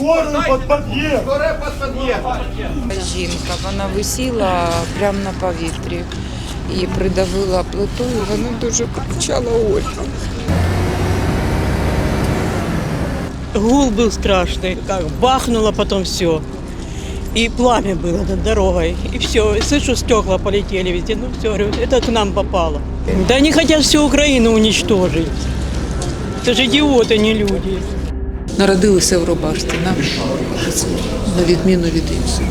Скорую под подъезд! Скорая под подъезд. Жінка, вона висіла прямо на повітрі і придавила плитою, вона дуже кричала Ольга. Гул был страшный, как бахнуло потом все. И пламя было над дорогой. И все, слышу, стекла полетели везде. Ну все, говорю, это к нам попало. Да они хотят всю Украину уничтожить. Это же идиоты, не люди. Народилися в Робашті, на, на відміну від інших.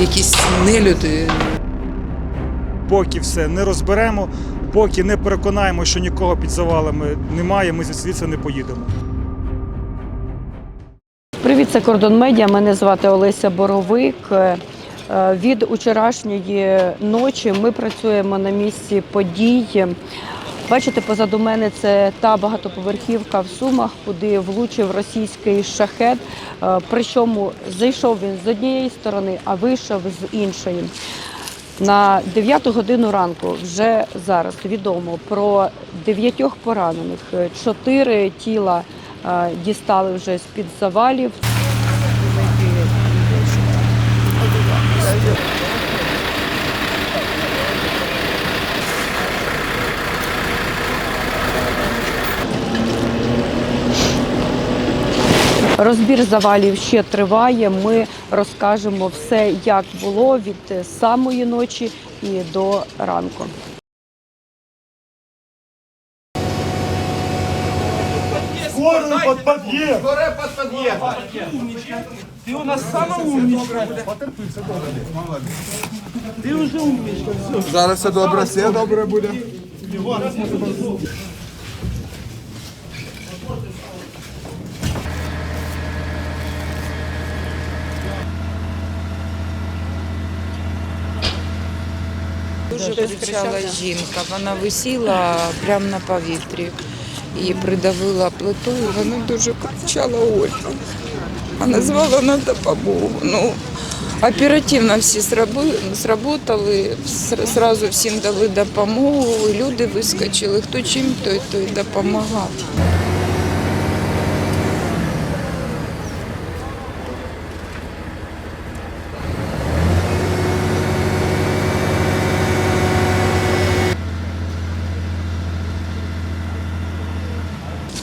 Якісь нелюди, Поки все не розберемо, поки не переконаємо, що нікого під завалами немає, ми звідси не поїдемо. Привіт, це Кордон Медіа. Мене звати Олеся Боровик. Е, Від вчорашньої ночі ми працюємо на місці подій. Бачите, позаду мене це та багатоповерхівка в Сумах, куди влучив російський шахет. Е, Причому зайшов він з однієї сторони, а вийшов з іншої. На 9 годину ранку вже зараз відомо про дев'ятьох поранених. Чотири тіла е, дістали вже з-під завалів. Розбір завалів ще триває. Ми розкажемо все, як було від самої ночі і до ранку. Скорую под подъезд! Скорая под подъезд. Зараз все добре, все добре буде. Дуже кричала жінка. Вона висіла прямо на повітрі і придавила плитою, вона дуже кричала Ольга. Вона звала на допомогу. Ну, оперативно всі сработали, зразу всім дали допомогу, люди вискочили, хто чим, той, той допомагав.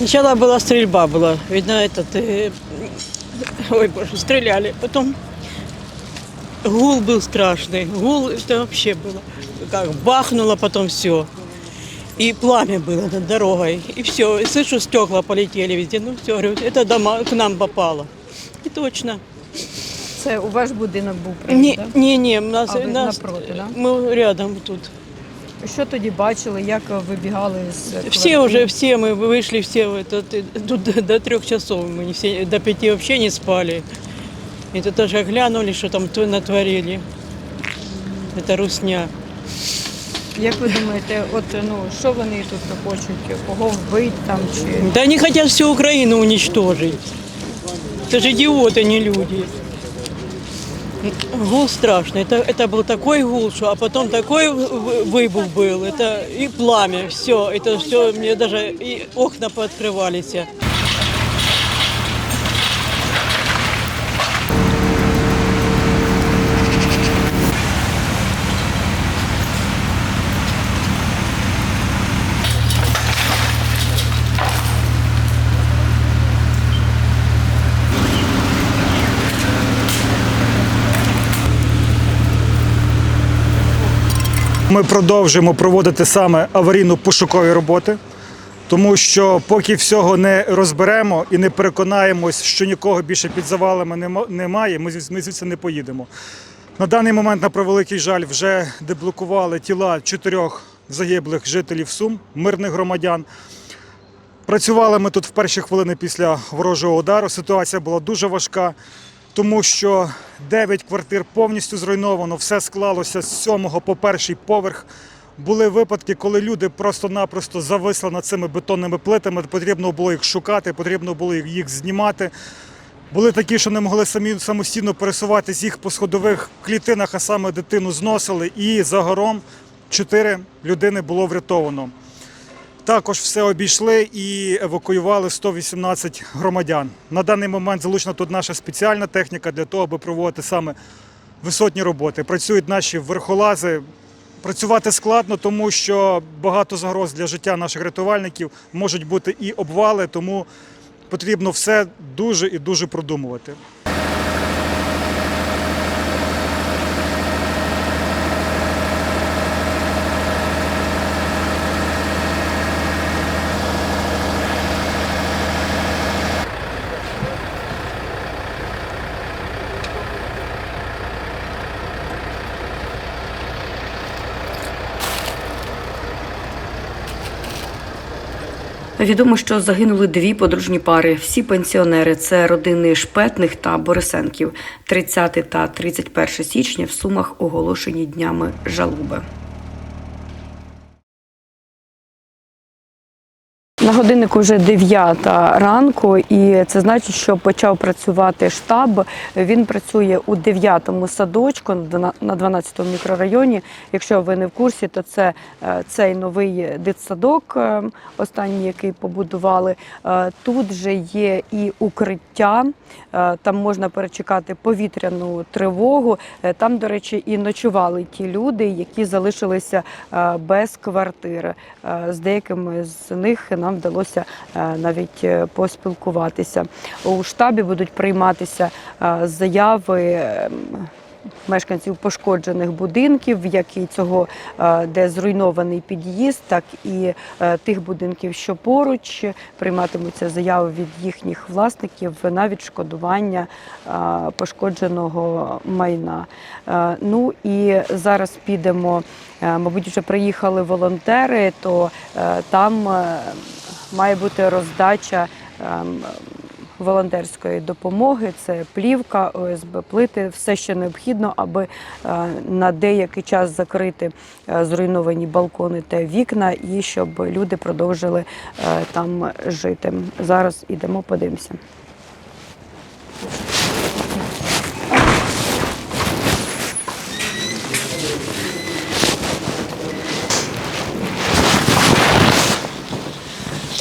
Сначала была стрельба была. Видно, этот... э, ой, боже, стреляли. Потом гул был страшный. Гул это вообще было. Как бахнуло потом все. И пламя было над дорогой. И все. И слышу, стекла полетели везде. Ну все, говорю, это дома к нам попало. И точно. Це у ваш будинок був Не, не, не, у нас, А ви нас- напроти, да? мы рядом тут. Що тоді бачили, як вибігали з Все квартири? уже, все мы вышли, все в этот, и тут до, до трех часов, мы не все, до пяти вообще не спали. Это тоже глянули, что там то натворили. Это русня. Як ви думаєте, от ну що вони тут хочуть? Кого вбити там чи Да они хотят всю Украину уничтожить. Это же идиоты, не люди. Гул страшный. Это, это был такой гул, что, а потом такой вы- выбух был. Это и пламя, все. Это все, мне даже и окна пооткрывались. Ми продовжуємо проводити саме аварійно-пошукові роботи, тому що поки всього не розберемо і не переконаємось, що нікого більше під завалами немає, ми звідси не поїдемо. На даний момент, на превеликий жаль, вже деблокували тіла чотирьох загиблих жителів Сум, мирних громадян. Працювали ми тут в перші хвилини після ворожого удару. Ситуація була дуже важка, тому що 9 квартир повністю зруйновано, все склалося з 7 по перший поверх. Були випадки, коли люди просто-напросто зависли над цими бетонними плитами. Потрібно було їх шукати, потрібно було їх знімати. Були такі, що не могли самі самостійно пересуватись їх по сходових клітинах, а саме дитину зносили. І загаром чотири людини було врятовано. Також все обійшли і евакуювали 118 громадян. На даний момент залучена тут наша спеціальна техніка для того, аби проводити саме висотні роботи. Працюють наші верхолази. Працювати складно, тому що багато загроз для життя наших рятувальників можуть бути і обвали, тому потрібно все дуже і дуже продумувати. Відомо, що загинули дві подружні пари. Всі пенсіонери це родини Шпетних та Борисенків. 30 та 31 січня в Сумах оголошені днями жалоби. На годиннику вже 9 ранку, і це значить, що почав працювати штаб. Він працює у 9-му садочку на 12-му мікрорайоні. Якщо ви не в курсі, то це е, цей новий дитсадок, е, останній, який побудували. Е, Тут же є і укриття, там можна перечекати повітряну тривогу. Там, до речі, і ночували ті люди, які залишилися без квартири. З деякими з них нам вдалося е, навіть е, поспілкуватися. У штабі будуть прийматися е, заяви. ем, Мешканців пошкоджених будинків, як цього, де зруйнований під'їзд, так і тих будинків, що поруч прийматимуться заяви від їхніх власників на відшкодування пошкодженого майна. Ну і зараз підемо. Мабуть, вже приїхали волонтери, то там має бути роздача. ем, волонтерської допомоги. Це плівка, ОСБ плити, все, що необхідно, аби е, на деякий час закрити е, зруйновані балкони та вікна, і щоб люди продовжили е, там жити. Зараз ідемо, подивимося.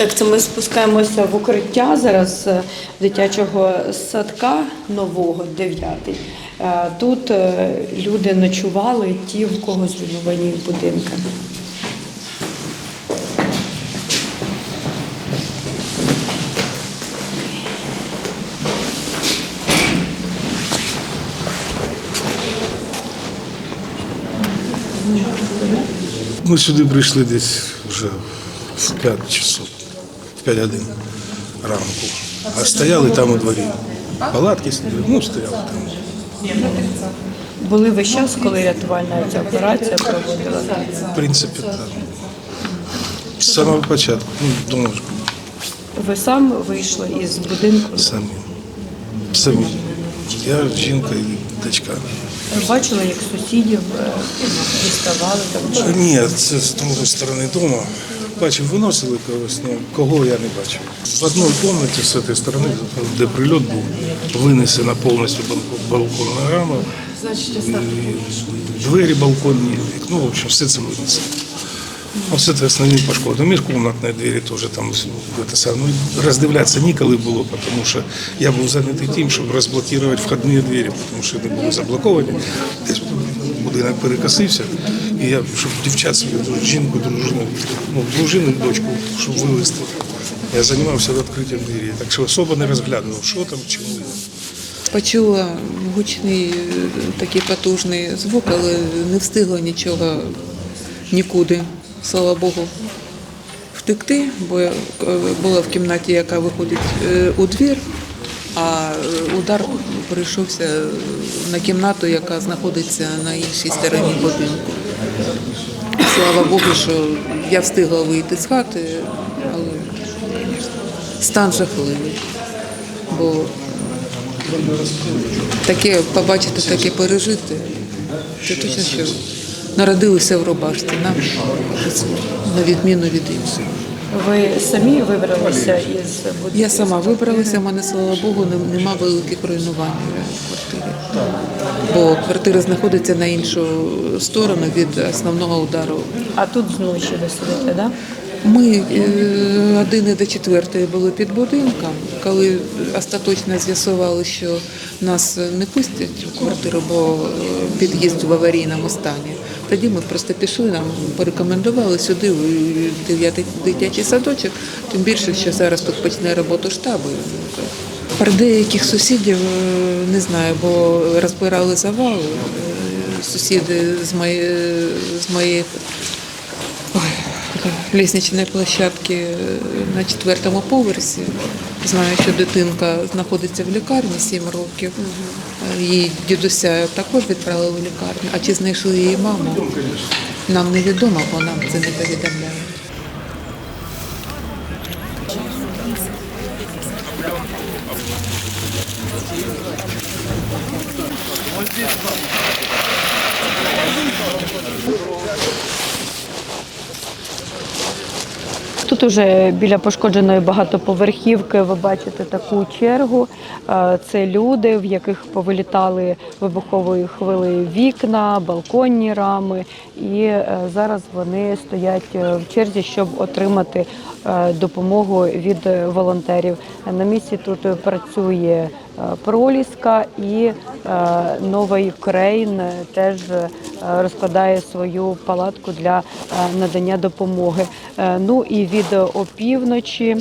Так, це ми спускаємося в укриття зараз е, дитячого садка нового, дев'ятий. Е, Тут е, люди ночували, ті, в кого зруйновані будинки. Ми сюди прийшли десь вже в 5 часов, 5 годин ранку. А стояли там у дворі. Палатки сиділи, ну стояли там. Були весь час, коли рятувальна ця операція проводила. В принципі, так. З самого початку. Ну, думаю, Ви сам вийшли із будинку. самі. Самі. Я, жінка і дочка. Ви Бачили, як сусідів е, діставали там. чи- Ні, це з другої сторони дому. Бачив, виносили когось, ну кого я не бачив. В одній кімнаті з цієї сторони, де прильот був, винесена повністю балкон- балконна рама, і двері балконні, вікно, в общем, все це винесено. Ось це основні пошкоди. Міжкомнатні двері теж там саме. Ну, роздивлятися ніколи було, тому що я був зайнятий тим, щоб розблокувати входні двері, тому що вони були заблоковані. Десь будинок перекосився. І я, щоб дівчат собі, жінку, дружину, ну, дружину, дочку, щоб вивезти. Я займався відкриттям двері, так що особо не розглядував, що там, чому. Почула гучний е, такий потужний звук, але не встигла нічого нікуди, слава Богу, втекти, бо я е, була в кімнаті, яка виходить е, у двір, а удар прийшовся на кімнату, яка знаходиться на іншій стороні будинку. Слава Богу, що я встигла вийти з хати, але стан жахливий. Бо таке побачити, таке пережити. Це точно, що народилися в рубашці, на відміну від інших. Ви самі вибралися із будинку? Я сама вибралася, в мене, слава Богу, нема великих руйнувань в квартирі. Бо квартира знаходиться на іншу сторону від основного удару. А тут зночі ви сидите, так? Да? Ми е, години до четвертої були під будинком. Коли остаточно з'ясували, що нас не пустять в квартиру, бо е, під'їзд в аварійному стані. Тоді ми просто пішли, нам порекомендували сюди в дев'ятий дитячий садочок, тим більше, що зараз тут почне роботу штабу. Про деяких сусідів е, не знаю, бо розбирали завали. Е, Сусіди з моєї, з моєї лісничної площадки е, на четвертому поверсі. Знаю, що дитинка знаходиться в лікарні 7 років. Її дідуся також відправили в лікарню. А чи знайшли її маму? Нам невідомо, бо нам це не повідомляють. Тут уже біля пошкодженої багатоповерхівки ви бачите таку чергу. Е, Це люди, в яких повилітали вибухової хвили вікна, балконні рами, і е, зараз вони стоять е, в черзі, щоб отримати допомогу від волонтерів. На місці тут працює проліска і е, новий крейн теж е, розкладає свою палатку для е, надання допомоги. Е, Ну і від опівночі.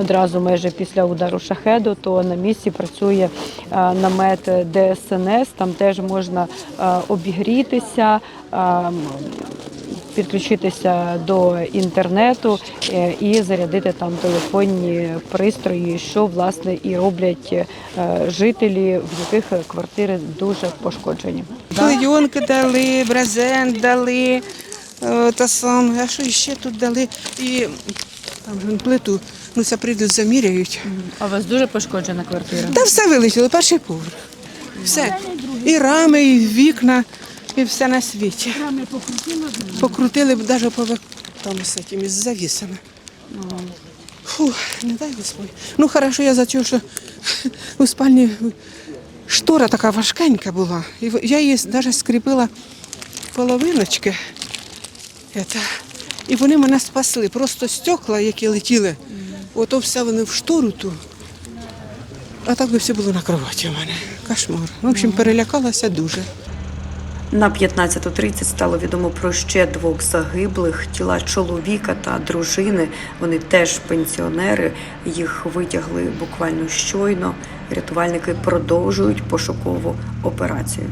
Одразу майже після удару шахеду, то на місці працює е, намет ДСНС. Там теж можна е, обігрітися, е, м, підключитися до інтернету е, і зарядити там телефонні пристрої, що власне і роблять е, жителі, в яких квартири дуже пошкоджені. Клейонки дали, брезент дали, е, та саме, а що ще тут дали? І там же плиту, ну це прийдуть, заміряють. А у вас дуже пошкоджена квартира? Та все вилетіло, перший поверх. Все. І рами, і вікна, і все на світі. Рами покрутили? Покрутили, навіть по вик- там з цим, завісами. Фу, не дай Господь. Ну, хорошо, я за те, що у спальні штора така важкенька була. І я її навіть скріпила половиночки. Это. І вони мене спасли. Просто стекла, які летіли, ото все вони в штору ту. А так би все було на кроваті у мене. Кошмар. В общем, перелякалася дуже. На 15.30 стало відомо про ще двох загиблих тіла чоловіка та дружини. Вони теж пенсіонери. Їх витягли буквально щойно. Рятувальники продовжують пошукову операцію.